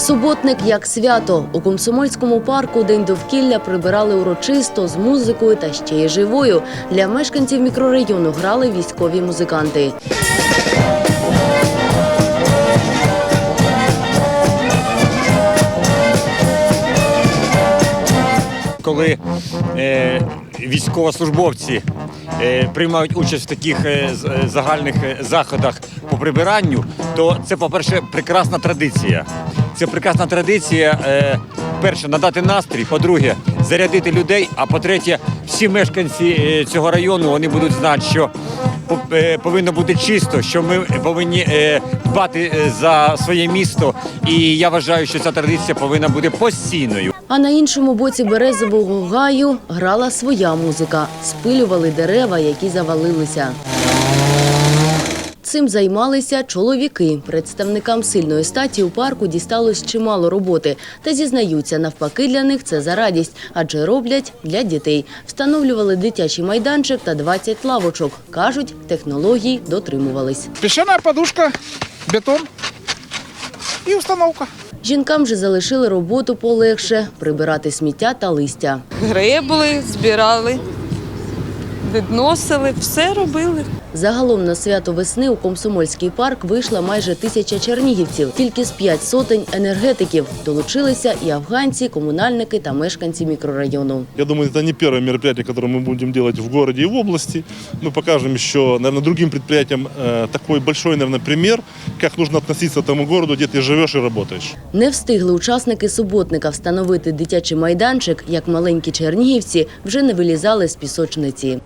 Суботник як свято. У Комсомольському парку День довкілля прибирали урочисто з музикою та ще й живою. Для мешканців мікрорайону грали військові музиканти. коли е, військовослужбовці е, приймають участь в таких е, е, загальних е, заходах по прибиранню, то це, по-перше, прекрасна традиція. Це прекрасна традиція. Е, перше, надати настрій, по-друге, зарядити людей. А по-третє, всі мешканці е, цього району вони будуть знати, що е, повинно бути чисто, що ми повинні дбати за своє місто. І я вважаю, що ця традиція повинна бути постійною. А на іншому боці березового гаю грала своя музика. Спилювали дерева, які завалилися. Цим займалися чоловіки. Представникам сильної статі у парку дісталось чимало роботи. Та зізнаються, навпаки, для них це за радість, адже роблять для дітей. Встановлювали дитячий майданчик та 20 лавочок. Кажуть, технологій дотримувались. Песчаная подушка, бетон и установка. Жінкам же залишили роботу полегше – прибирати сміття та листя. гребли, збирали, відносили, все робили. Загалом на свято весни у Комсомольський парк вийшла майже тисяча чернігівців. Тільки з п'ять сотень енергетиків. Долучилися і афганці, комунальники та мешканці мікрорайону. Я думаю, это не первое мероприятие, которое мы будем делать в городе и в области. Мы покажем еще, наверное, другим предприятиям э, такой большой, наверное, пример, как нужно относиться к тому городу, где ты живешь и работаешь. Не встигли учасники суботника встановити дитячий майданчик, як маленькі чернігівці вже не вилізали з пісочниці.